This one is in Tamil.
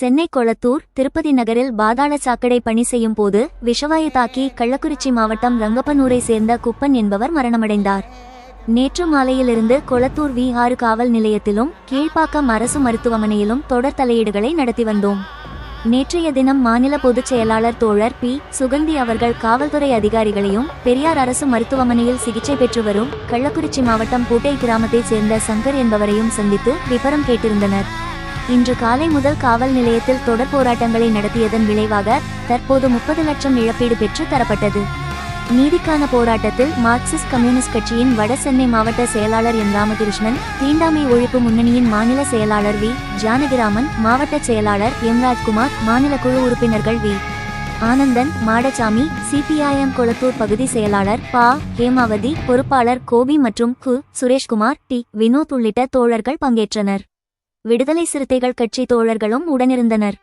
சென்னை கொளத்தூர் திருப்பதி நகரில் பாதாள சாக்கடை பணி செய்யும் போது விஷவாயு தாக்கி கள்ளக்குறிச்சி மாவட்டம் ரங்கப்பனூரை சேர்ந்த குப்பன் என்பவர் மரணமடைந்தார். நேற்று மாலையிலிருந்து கொளத்தூர் வி ஆறு காவல் நிலையத்திலும் கீழ்ப்பாக்கம் அரசு மருத்துவமனையிலும் தொடர் தலையீடுகளை நடத்தி வந்தோம். நேற்றைய தினம் மாநில பொதுச் செயலாளர் தோழர் பி. சுகந்தி அவர்கள் காவல்துறை அதிகாரிகளையும் பெரியார் அரசு மருத்துவமனையில் சிகிச்சை பெற்று வரும் கள்ளக்குறிச்சி மாவட்டம் பூட்டை கிராமத்தைச் சேர்ந்த சங்கர் என்பவரையும் சந்தித்து விபரம் கேட்டிருந்தனர். இன்று காலை முதல் காவல் நிலையத்தில் தொடர் போராட்டங்களை நடத்தியதன் விளைவாக தற்போது முப்பது லட்சம் இழப்பீடு பெற்று தரப்பட்டது. நீதிக்கான போராட்டத்தில் மார்க்சிஸ்ட் கம்யூனிஸ்ட் கட்சியின் வட சென்னை மாவட்ட செயலாளர் என் ராமகிருஷ்ணன் தீண்டாமை ஒழிப்பு முன்னணியின் மாநில செயலாளர் வி. ஜானகிராமன் மாவட்ட செயலாளர் எம் ராஜ்குமார் மாநில குழு உறுப்பினர்கள் வி. ஆனந்தன் மாடசாமி சிபிஐஎம் கொளத்தூர் பகுதி செயலாளர் பா. ஹேமாவதி பொறுப்பாளர் கோபி மற்றும் கு. சுரேஷ்குமார் டி. வினோத் உள்ளிட்ட தோழர்கள் பங்கேற்றனர். விடுதலை சிறுத்தைகள் கட்சி தோழர்களும் உடனிருந்தனர்.